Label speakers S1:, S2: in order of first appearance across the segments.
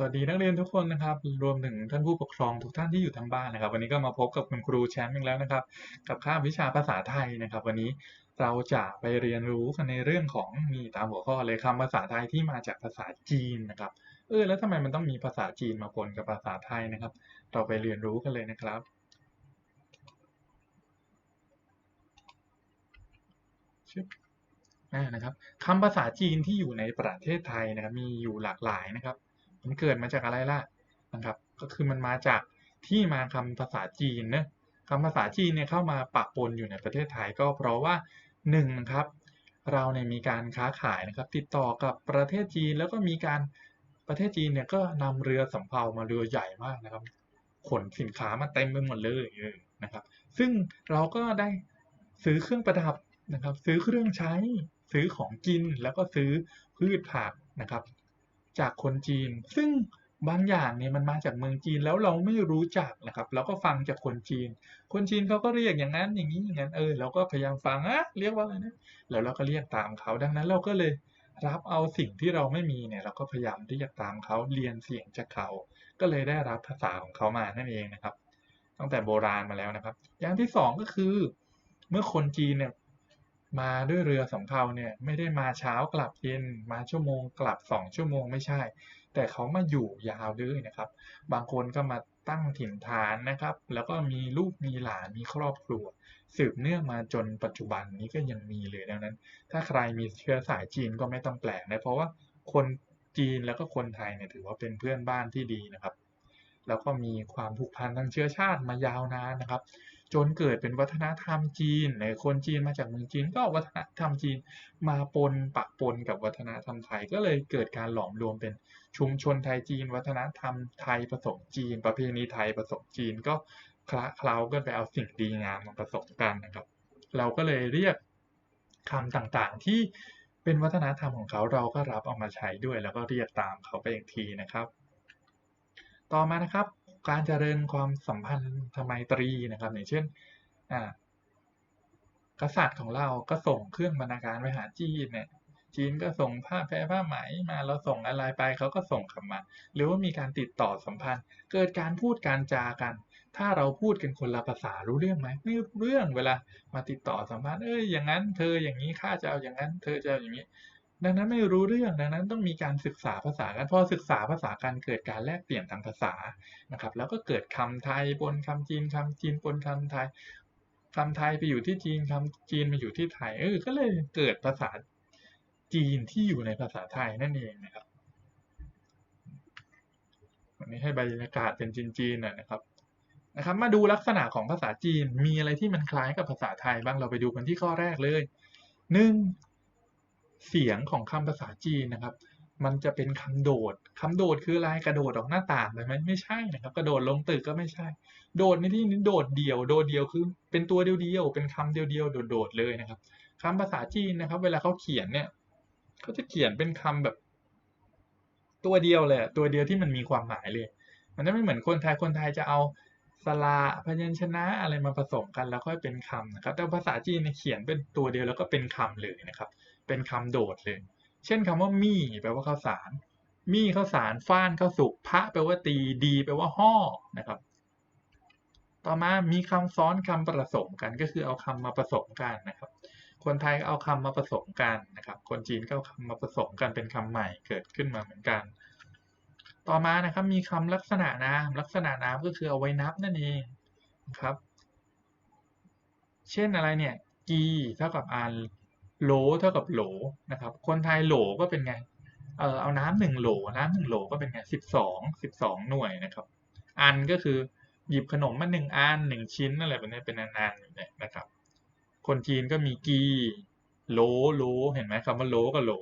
S1: สวัสดีนักเรียนทุกคนนะครับ รวมถึงท่านผู้ปกครองทุกท่านที่อยู่ทางบ้านนะครับ วันนี้ก็มาพบกับคุณครูแชมป์อีกแล้วนะครับ กับคาบวิชาภาษาไทยนะครับ วันนี้เราจะไปเรียนรู้กันในเรื่องของมีตามหัวข้อเลยคำภาษาไทยที่มาจากภาษาจีนนะครับ เออแล้วทำไมมันต้องมีภาษาจีนมาปนกับภาษาไทยนะครับ เราไปเรียนรู้กันเลยนะครับชึบอ่านะครับคำภาษาจีนที่อยู่ในประเทศไทยนะครับมีอยู่หลากหลายนะครับ มันเกิดมาจากอะไรล่ะนะครับ ก็คือมันมาจากที่มาคำภาษาจีนนะคำภาษาจีนเนี่ยเข้ามาปะปนอยู่ในประเทศไทยก็เพราะว่าหนึ่งครับเราเนี่ยมีการค้าขายนะครับติดต่อกับประเทศจีนแล้วก็มีการประเทศจีนเนี่ยก็นำเรือสำเภามาเรือใหญ่มากนะครับ ขนสินค้ามาเต็มไปหมดเลยนะครับ ซึ่งเราก็ได้ซื้อเครื่องประดับนะครับ ซื้อเครื่องใช้ ซื้อของกินแล้วก็ซื้อพืชผักนะครับ จากคนจีน ซึ่งบางอย่างเนี่ยมันมาจากเมืองจีนแล้วเราไม่รู้จักนะครับ เราก็ฟังจากคนจีน คนจีนเขาก็เรียกอย่างนั้นอย่างนี้อย่างนั้นเออเราก็พยายามฟังอะเรียกว่าอะไรนะแล้วเราก็เรียกตามเขาดังนั้นเราก็เลยรับเอาสิ่งที่เราไม่มีเนี่ยเราก็พยายามเรียกตามเขาเรียนเสียงจากเขา ก็เลยได้รับภาษาของเขามานั่นเองนะครับ ตั้งแต่โบราณมาแล้วนะครับ อย่างที่สองก็คือ เมื่อคนจีนเนี่ย มาด้วยเรือสำเภาเนี่ยไม่ได้มาเช้ากลับเย็นมาชั่วโมงกลับสองชั่วโมงไม่ใช่ แต่เขามาอยู่ยาวเลยนะครับ บางคนก็มาตั้งถิ่นฐานนะครับ แล้วก็มีลูกมีหลานมีครอบครัว สืบเนื่องมาจนปัจจุบันนี้ก็ยังมีเลยดังนั้น ถ้าใครมีเชื้อสายจีนก็ไม่ต้องแปลกนะเพราะว่าคนจีนแล้วก็คนไทยเนี่ยถือว่าเป็นเพื่อนบ้านที่ดีนะครับ แล้วก็มีความผูกพันทางเชื้อชาติมายาวนานนะครับ จนเกิดเป็นวัฒนธรรมจีนในคนจีนมาจากเมืองจีนก็วัฒนธรรมจีนมาปนปะปนกับวัฒนธรรมไทย ก็เลยเกิดการหลอมรวมเป็นชุมชนไทยจีน วัฒนธรรมไทยผสมจีน ประเพณีไทยผสมจีนก็คละเคล้ากันไปเอาสิ่งดีงามมาผสมกันนะครับ เราก็เลยเรียกคำต่างๆ ที่เป็นวัฒนธรรมของเขาเราก็รับเอามาใช้ด้วย แล้วก็เรียกตามเขาไปอีกทีนะครับ ต่อมานะครับ การเจริญความสัมพันธไมตรีนะครับอย่างเช่นอากษัตริย์ของเราก็ส่งเครื่องบรรณาการไปหาจีนเนี่ยจีนก็ส่งผ้าแพรผ้าไหมมาเราส่งอะไรไปเขาก็ส่งกลับมา หรือว่ามีการติดต่อสัมพันธ์ เกิดการพูดการจากัน ถ้าเราพูดกันคนละภาษารู้เรื่องไหมไม่รู้เรื่องเวลามาติดต่อสัมพันธ์เอ้ยอย่างนั้น เธออย่างนี้ข้าจะเอาอย่างนั้น เธอจะเอาอย่างนี้ ดังนั้นไม่รู้เรื่องดังนั้นต้องมีการศึกษาภาษากันพอศึกษาภาษากันเกิดการแลกเปลี่ยนทางภาษานะครับ แล้วก็เกิดคำไทยปนคำจีนคำจีนปนคำไทยคำไทยไปอยู่ที่จีนคำจีนมาอยู่ที่ไทยเออก็เลยเกิดภาษาจีนที่อยู่ในภาษาไทยนั่นเองนะครับวันนี้ให้บรรยากาศเป็นจีนๆหน่อยนะครับนะครับ มาดูลักษณะของภาษาจีนมีอะไรที่มันคล้ายกับภาษาไทยบ้างเราไปดูกันที่ข้อแรกเลยหนึ่ง เสียงของคำภาษาจีนนะครับ มันจะเป็นคำโดดคำโดดคืออะไรกระโดดออกหน้าต่างเลยไหมไม่ใช่นะครับ กระโดดลงตึกก็ไม่ใช่ โดดในที่นี้โดดเดี่ยว โดดเดี่ยวคือ เป็นตัวเดียวๆเป็นคำเดียวๆโดดๆเลยนะครับคำภาษาจีนนะครับ เวลาเขาเขียนเนี่ยเขาจะเขียนเป็นคำแบบ ตัวเดียวเลยตัวเดียวที่มันมีความหมายเลย มันจะไม่เหมือนคนไทยคนไทยจะเอาสระพยัญชนะอะไรมาผสมกันแล้วค่อยเป็นคำนะครับ แต่ภาษาจีนเนี่ยเขียนเป็นตัวเดียวแล้วก็เป็นคำเลยนะครับ เป็นคำโดดเลย เช่นคำว่ามี่แปลว่าข้าวสาร มี่ข้าวสารฟ้านข้าวสุกพระแปลว่าตีดีแปลว่าห่อนะครับ ต่อมามีคำซ้อนคำผสมกันก็คือเอาคำมาผสมกันนะครับ คนไทยเอาคำมาผสมกันนะครับ คนจีนก็เอาคำมาผสมกันเป็นคำใหม่เกิดขึ้นมาเหมือนกัน ต่อมานะครับมีคำลักษณะนามลักษณะนามก็คือเอาไว้นับนั่นเองนะครับ เช่นอะไรเนี่ยกีเท่ากับอัน โหลเท่ากับโหลนะครับ คนไทยโหลก็เป็นไง เออเอาน้ำหนึ่งโหล น้ำหนึ่งโหลก็เป็นไงสิบสองสิบสองหน่วยนะครับ อันก็คือหยิบขนมมาหนึ่งอันหนึ่งชิ้นอะไรแบบนี้เป็นอันๆเนี่ยนะครับ คนจีนก็มีกีโหลโหลเห็นไหมคำว่าโหลกับโหล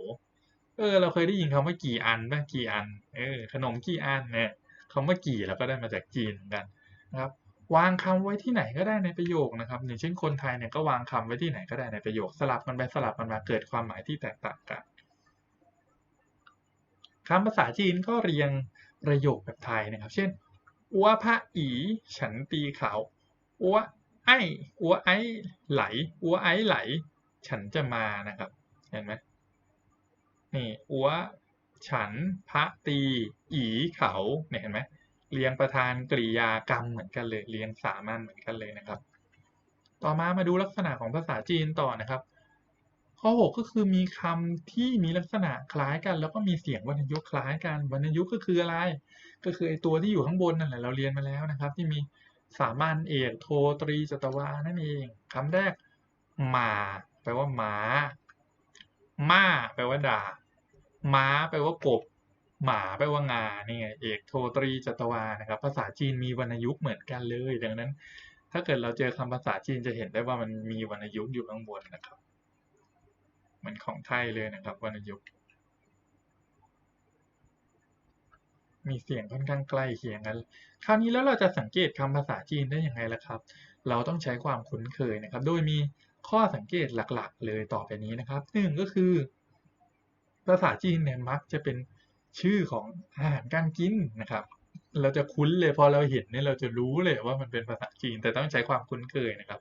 S1: เออ เราเคยได้ยินคำว่ากี่อันป่ะกี่อัน เออ ขนมกี่อันเนี่ยคำว่ากี่เราก็ได้มาจากจีนเหมือนกันนะครับ วางคำไว้ที่ไหนก็ได้ในประโยคนะครับอย่างเช่นคนไทยเนี่ยก็วางคำไว้ที่ไหนก็ได้ในประโยค สลับมันไปสลับมันมาเกิดความหมายที่แตกต่างกันคำภาษาจีนก็เรียงประโยคแบบไทยนะครับ เช่นอัวพระอีฉันตีเขาอัวไออัวไอไหลอัวไอไหล ฉันจะมานะครับ เห็นไหมนี่อัวฉันพระตีอีเขาเนี่ยเห็นไหม เรียงประธานกริยากรรมเหมือนกันเลยเรียงสามัญเหมือนกันเลยนะครับ ต่อมามาดูลักษณะของภาษาจีนต่อนะครับ ข้อ 6 ก็คือมีคำที่มีลักษณะคล้ายกัน แล้วก็มีเสียงวรรณยุกต์คล้ายกันวรรณยุกต์ก็คืออะไร ก็คือไอตัวที่อยู่ข้างบนนั่นแหละเราเรียนมาแล้วนะครับ ที่มีสามัญเอกโทตรีจตวานั่นเองคำแรกหมาแปลว่าหมาม้าแปลว่าด่าม้าแปลว่ากบ หมาแปลว่างานี่ไงเอกโทตรีจตวานะครับ ภาษาจีนมีวรรณยุกต์เหมือนกันเลย ดังนั้น ถ้าเกิดเราเจอคำภาษาจีนจะเห็นได้ว่ามันมีวรรณยุกต์อยู่ข้างบนนะครับเหมือนของไทยเลยนะครับวรรณยุกต์มีเสียงค่อนข้างใกล้เคียงกัน คราวนี้แล้วเราจะสังเกตคำภาษาจีนได้อยังไงล่ะครับ เราต้องใช้ความคุ้นเคยนะครับ โดยมีข้อสังเกตหลักๆ เลยต่อไปนี้นะครับหนึ่งก็คือ ภาษาจีนเนี่ยมักจะเป็น ชื่อของอาหารการกินนะครับ เราจะคุ้นเลยพอเราเห็นเนี่ยเราจะรู้เลยว่ามันเป็นภาษาจีน แต่ต้องใช้ความคุ้นเคยนะครับ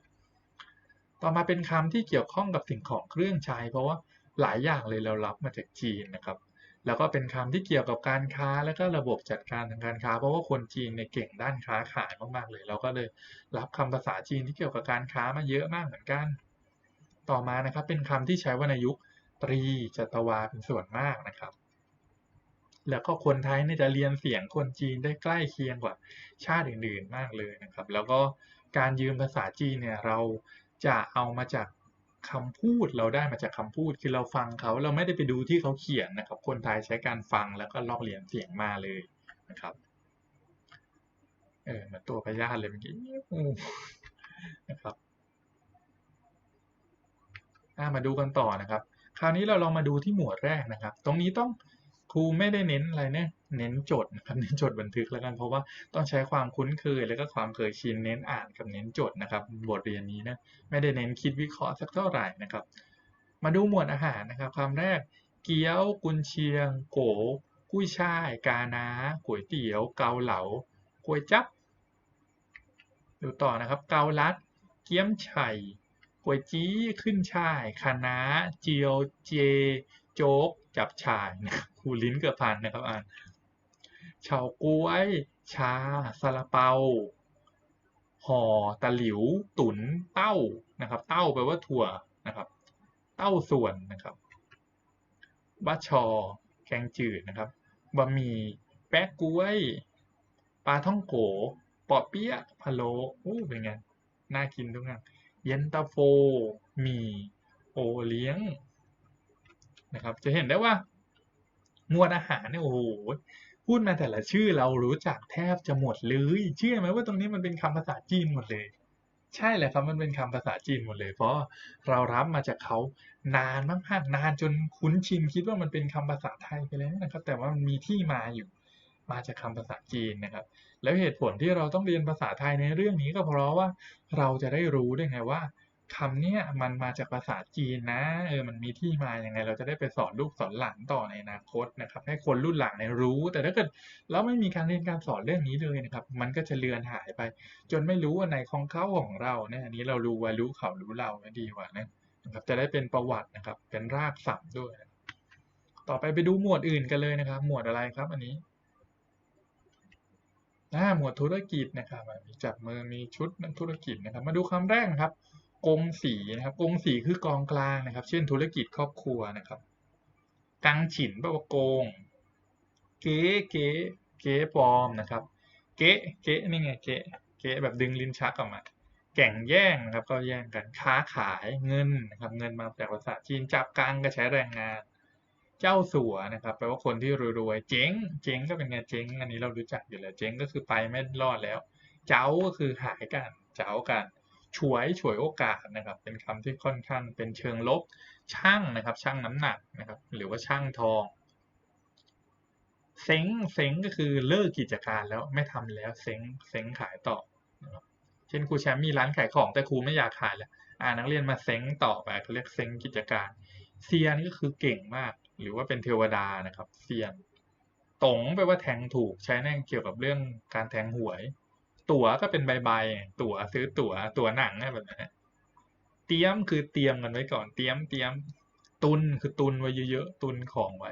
S1: ต่อมาเป็นคำที่เกี่ยวข้องกับสิ่งของเครื่องใช้ เพราะว่าหลายอย่างเลยเรารับมาจากจีนนะครับ แล้วก็เป็นคำที่เกี่ยวกับการค้าและก็ระบบจัดการทางการค้า เพราะว่าคนจีนเนี่ยเก่งด้านค้าขายมากๆเลย เราก็เลยรับคำภาษาจีนที่เกี่ยวกับการค้ามาเยอะมากเหมือนกัน ต่อมานะครับเป็นคำที่ใช้วรรณยุกตรีจัตวาเป็นส่วนมากนะครับ แล้วก็คนไทยเนี่ยจะเรียนเสียงคนจีนได้ใกล้เคียงกว่าชาติอื่นๆมากเลยนะครับ แล้วก็การยืมภาษาจีนเนี่ยเราจะเอามาจากคำพูดเราได้มาจากคำพูดคือเราฟังเขาเราไม่ได้ไปดูที่เขาเขียนนะครับ คนไทยใช้การฟังแล้วก็ลอกเลียนเสียงมาเลยนะครับเออเหมือนตัวพยาธิเลยเมื่อกี้นะครับมาดูกันต่อนะครับ คราวนี้เราลองมาดูที่หมวดแรกนะครับ ตรงนี้ต้อง รูไม่ได้เน้นอะไรเนี่ยเน้นจดนะครับเน้นจดบันทึกแล้วกันเพราะว่าต้องใช้ความคุ้นเคยแล้วก็ความเคยชินเน้นอ่านกับเน้นจดนะครับ บทเรียนนี้นะไม่ได้เน้นคิดวิเคราะห์สักเท่าไหร่นะครับ มาดูหมวดอาหารนะครับคำแรกเกี๊ยวกุนเชียง โกกุ้ยช่าย กานาก๋วยเตี๋ยว เกาเหลาก๋วยจับดูต่อนะครับ เกาลัด เกี๊ยมไฉ่ก๋วยจี้ขึ้นช่ายคะน้าเจียวเจ โจ๊กจับฉ่ายนะคู ลิ้นเกือบพันนะครับอ่านเฉาก้วย ชาซาลาเปาห่อตะหลิว ตุนเต้านะครับ เต้าแปลว่าถั่วนะครับ เต้าส่วนนะครับบะชอ แกงจืดนะครับบะหมี่แป๊กกล้วย ปลาท่องโกปอเปี๊ยะพะโล้อู้เป็นไงน่ากินทุกอย่างเย็นตาโฟหมี่โอเลี้ยงนะครับ จะเห็นได้ว่า หมวดอาหารเนี่ยโอ้โหพูดมาแต่ละชื่อเรารู้จักแทบจะหมดเลยเชื่อไหมว่าตรงนี้มันเป็นคำภาษาจีนหมดเลย ใช่แหละครับมันเป็นคำภาษาจีนหมดเลย เพราะเรารับมาจากเขานานมากๆนานจนคุ้นชินคิดว่ามันเป็นคำภาษาไทยไปแล้วนะครับ แต่ว่ามันมีที่มาอยู่มาจากคำภาษาจีนนะครับ แล้วเหตุผลที่เราต้องเรียนภาษาไทยในเรื่องนี้ก็เพราะว่าเราจะได้รู้ได้ไงว่า คำเนี้ยมันมาจากภาษาจีนนะเออมันมีที่มาอย่างไง เราจะได้ไปสอนลูกสอนหลานต่อในอนาคตนะครับ ให้คนรุ่นหลังเนี่ยรู้ แต่ถ้าเกิดเราไม่มีการเรียนการสอนเรื่องนี้เลยนะครับ มันก็จะเลือนหายไป จนไม่รู้ว่าในของเขาของเราเนี่ยอันนี้เรารู้ว่ารู้เขารู้เราดีกว่านะนะครับ จะได้เป็นประวัตินะครับ เป็นรากศัพท์ด้วย ต่อไปไปดูหมวดอื่นกันเลยนะครับ หมวดอะไรครับอันนี้หมวดธุรกิจนะครับมีจับมือมีชุดธุรกิจนะครับ มาดูคำแรกนะครับ กงสีนะครับกงสีคือกองกลางนะครับ เช่นธุรกิจครอบครัวนะครับ กังฉินแปลว่าโกง เก๋เก๋เก๋ปลอมนะครับ เก๋เก๋นี่ไงเก๋เก๋แบบดึงลิ้นชักออกมา แก่งแย่งนะครับ ก็แย่งกันค้าขายเงินนะครับ เงินมาจากภาษาจีนจับกังก็ใช้แรงงาน เจ้าสัวนะครับแปลว่าคนที่รวยๆเจ๊ง เจ๊งก็เป็นไงเจ๊ง อันนี้เรารู้จักอยู่แล้วเจ๊งก็คือไปไม่รอดแล้ว เจ้าก็คือหายกัน เจ้ากัน ฉวยฉวยโอกาสนะครับ เป็นคำที่ค่อนข้างเป็นเชิงลบช่างนะครับช่างน้ำหนักนะครับ หรือว่าช่างทองเซ็งเซ็งก็คือเลิกกิจการแล้วไม่ทำแล้วเซ็งเซ็งขายต่อนะครับเช่นครูแชมป์มีร้านขายของแต่ครูไม่อยากขายแล้วอ่านักเรียนมาเซ็งต่อไปเขาเรียกเซ็งกิจการเซียนก็คือเก่งมาก หรือว่าเป็นเทวดานะครับเซียนตงแปลว่าแทงถูกใช้ในเกี่ยวกับเรื่องการแทงหวย ตั๋วก็เป็นใบใบตั๋วซื้อตั๋วตั๋วหนังอะไรแบบนั้นเตรียมคือเตรียมกันไว้ก่อนเตรียมเตรียมตุนคือตุนไว้เยอะๆตุนของไว้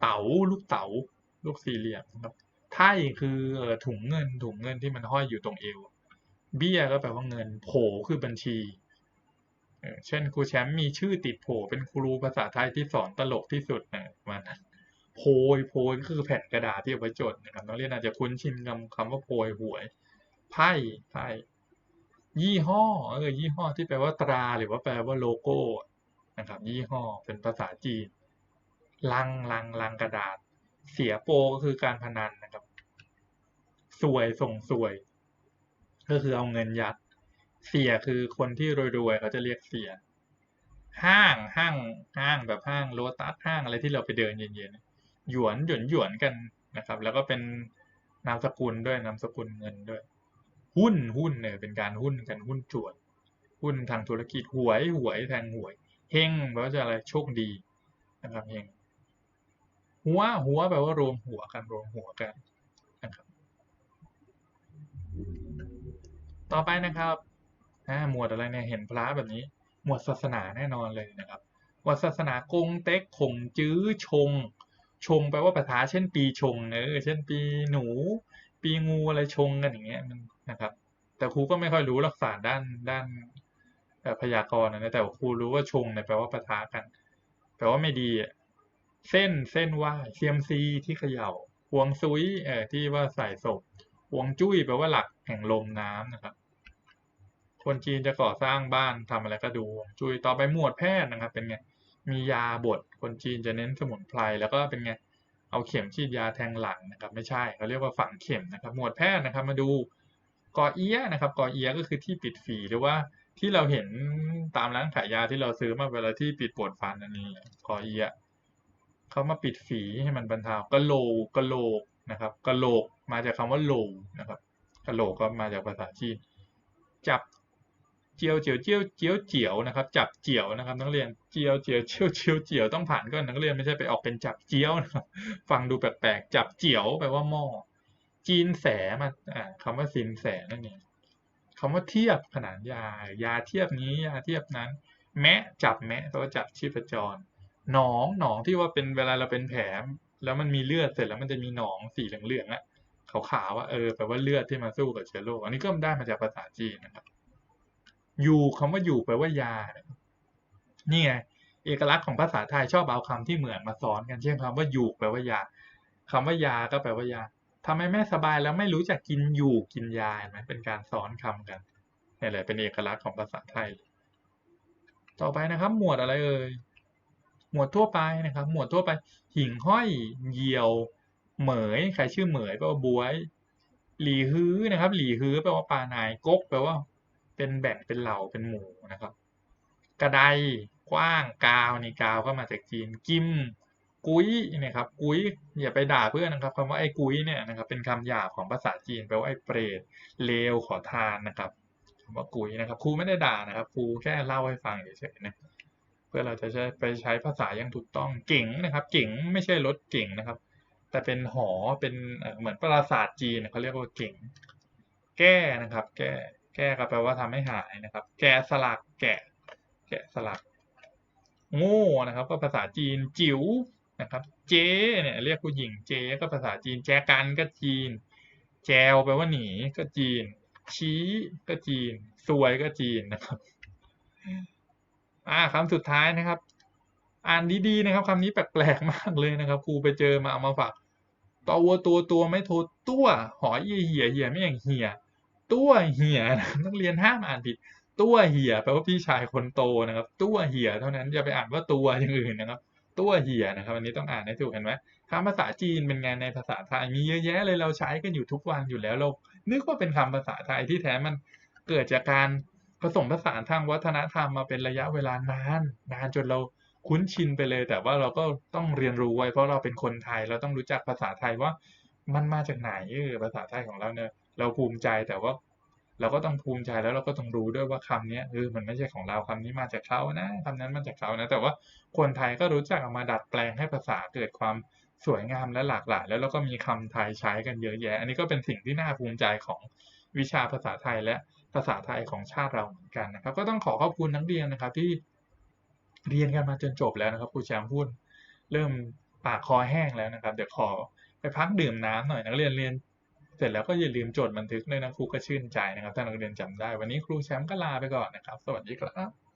S1: เต๋าลูกเต๋าลูกสี่เหลี่ยมครับไทยคือถุงเงินถุงเงินที่มันห้อยอยู่ตรงเอว เบี้ยก็แปลว่าเงินโผคือบัญชีเออเช่นครูแชมป์มีชื่อติดโผเป็นครูภาษาไทยที่สอนตลกที่สุดนะประมาณนั้น โพยโพยก็คือแผ่นกระดาษที่เอาไว้จดนะครับนักเรียนอาจจะคุ้นชินคำคำว่าโพยหวยไพ่ไพ่ยี่ห้อเออยี่ห้อที่แปลว่าตราหรือว่าแปลว่าโลโก้นะครับยี่ห้อเป็นภาษาจีนลังลังลังกระดาษ เสียโปก็คือการพนันนะครับสวยส่งสวย ก็คือเอาเงินยัด เสียคือคนที่รวยๆเขาจะเรียกเสียห้างห้างห้างแบบห้างโลตัสห้างอะไรที่เราไปเดินเย็นๆ หยวนหยวนหยวนกันนะครับ แล้วก็เป็นนามสกุลด้วยนามสกุลเงินด้วย หุ้นหุ้นเนี่ยเป็นการหุ้นกันหุ้นจวดหุ้นทางธุรกิจหวยหวยแทงหวยเฮงแปลว่าจะอะไรโชคดีนะครับเฮงหัวหัวแปลว่ารวมหัวกันรวมหัวกันนะครับ ต่อไปนะครับหมวดอะไรเนี่ยเห็นพระแบบนี้ หมวดศาสนาแน่นอนเลยนะครับ หมวดศาสนากงเต็กขงจื้อชง ชงแปลว่าประธาเช่นปีชงเออเช่นปีหนู ปีงูอะไรชงกันอย่างเงี้ยมันนะครับ แต่ครูก็ไม่ค่อยรู้หลักษาด้านด้านพยากรณ์นะแต่ครูรู้ว่าชงเนี่ยแปลว่าประทะกันแปลว่าไม่ดีเส้นเส้นไหวเซียมซีที่เขย่าฮวงซุยเอ่อที่ว่าใส่ศพฮวงจุ้ยแปลว่าหลักแห่งลมน้ำนะครับ คนจีนจะก่อสร้างบ้านทำอะไรก็ดูวงจุ้ยต่อไปหมวดแพทย์นะครับ เป็นไง มียาบทคนจีนจะเน้นสมุนไพรแล้วก็เป็นไงเอาเข็มฉีดยาแทงหลังนะครับ ไม่ใช่เขาเรียกว่าฝังเข็มนะครับ หมวดแพทย์นะครับ มาดูกอเอียะนะครับกอเอียะก็คือที่ปิดฝีหรือว่าที่เราเห็นตามร้านขายยาที่เราซื้อมาเวลาที่ปิดปวดฟันอันนี้กอเอียะเขามาปิดฝีให้มันบรรเทากะโหลกกะโหลกนะครับกะโหลกมาจากคำว่าโหลนะครับกะโหลกก็มาจากภาษาจีนจับ เจียวเจียวเจียวเจียวเจียวนะครับ จับเจียวนะครับ นักเรียนเจียวเจียวเจียวเจียวเจียวต้องผ่านก่อนนักเรียนไม่ใช่ไปออกเป็นจับเจียวนะครับ ฟังดูแปลกๆจับเจียวแปลว่าหม้อจีนแสมาอ่าคำว่าสินแสนั่นเองคำว่าเทียบขนานยายาเทียบนี้ยาเทียบนั้น แมะจับแมะแปลว่าจับชีพจรหนองหนองที่ว่าเป็นเวลาเราเป็นแผลแล้วมันมีเลือดเสร็จแล้วมันจะมีหนองสีเหลืองๆอะขาวๆว่าเออแปลว่าเลือดที่มาสู้กับเชื้อโรคอันนี้ก็ได้มาจากภาษาจีนนะครับ ยู่คำว่าอยู่แปลว่ายานี่ไงเอกลักษณ์ของภาษาไทยชอบเอาคำที่เหมือนมาซ้อนกันเช่นคำว่าอยู่แปลว่ายาคำว่ายาก็แปลว่ายาทำไมแม่สบายแล้วไม่รู้จักกินอยู่กินยาเห็นไหมเป็นการซ้อนคำกันนี่แหละเป็นเอกลักษณ์ของภาษาไทย ต่อไปนะครับ หมวดอะไรเอ่ยหมวดทั่วไปนะครับ หมวดทั่วไป หิ่งห้อยเหยี่ยว เหมยใครชื่อเหมยแปลว่าบวย หลีฮื้อนะครับ หลีฮื้อแปลว่าปลานายกกแปลว่า เป็นแบ่งเป็นเหล่าเป็นหมู่นะครับ กระไดกว้างกาวนี่กาวก็มาจากจีนกิมกุ้ยนี่ครับกุ้ยอย่าไปด่าเพื่อนนะครับคำว่าไอ้กุ้ยเนี่ยนะครับเป็นคำหยาบของภาษาจีนแปลว่าไอ้เปรตเลวขอทานนะครับคำว่ากุ้ยนะครับครูไม่ได้ด่านะครับครูแค่เล่าให้ฟังเฉยๆนะเพื่อเราจะใช้ไปใช้ภาษาอย่างถูกต้องเก่งนะครับ เก่งไม่ใช่รถเก่งนะครับ แต่เป็นหอเป็นเหมือนปราสาทจีนเขาเรียกว่าเก่ง แก้นะครับ แก้ แก้ก็แปลว่าทำให้หายนะครับ แกะสลักแกะ แกะสลัก โง่นะครับ ก็ภาษาจีนจิ๋วนะครับ เจ๊เนี่ยเรียกผู้หญิงเจ๊ก็ภาษาจีนแจกันก็จีน แจวแปลว่าหนีก็จีน ชี้ก็จีนซวยก็จีนนะครับอ่าคำสุดท้ายนะครับ อ่านดีๆนะครับคำนี้แปลกๆมากเลยนะครับครูไปเจอมาเอามาฝากตัวตัวตัวไม่โทตัวหอยเหี่ยเหี่ยไม่อย่างเหี่ย ตัวเหียนักเรียนห้ามอ่านผิด ตัวเหียแปลว่าพี่ชายคนโตนะครับ ตัวเหียเท่านั้นอย่าไปอ่านว่าตัวอย่างอื่นนะครับตัวเหียนะครับอันนี้ต้องอ่านให้ถูกเห็นไหมคำภาษาจีนเป็นไงในภาษาไทยมีเยอะแยะเลยเราใช้กันอยู่ทุกวันอยู่แล้วเรา นึกว่าเป็นคำภาษาไทยที่แท้มันเกิดจากการผสมผสานทางวัฒนธรรมมาเป็นระยะเวลานานนานจนเราคุ้นชินไปเลย แต่ว่าเราก็ต้องเรียนรู้ไว้เพราะเราเป็นคนไทยเราต้องรู้จักภาษาไทยว่ามันมาจากไหนเออภาษาไทยของเราเนี่ย เราภูมิใจแต่ว่าเราก็ต้องภูมิใจแล้วเราก็ต้องรู้ด้วยว่าคำนี้เออมันไม่ใช่ของเราคำนี้มาจากเขานะคำนั้นมาจากเขานะ แต่ว่าคนไทยก็รู้จักเอามาดัดแปลงให้ภาษาเกิดความสวยงามและหลากหลาย แล้วเราก็มีคำไทยใช้กันเยอะแยะ อันนี้ก็เป็นสิ่งที่น่าภูมิใจของวิชาภาษาไทยและภาษาไทยของชาติเราเหมือนกันนะครับ ก็ต้องขอขอบคุณนักเรียนนะครับ ที่เรียนกันมาจนจบแล้วนะครับครูแชมป์พูดเริ่มปากคอแห้งแล้วนะครับ เดี๋ยวขอไปพักดื่มน้ำหน่อยนักเรียนเรียน เสร็จแล้วก็อย่าลืมจดบันทึกด้วยนะครูก็ชื่นใจนะครับถ้านักเรียนจำได้ วันนี้ครูแชมป์ก็ลาไปก่อนนะครับ สวัสดีครับ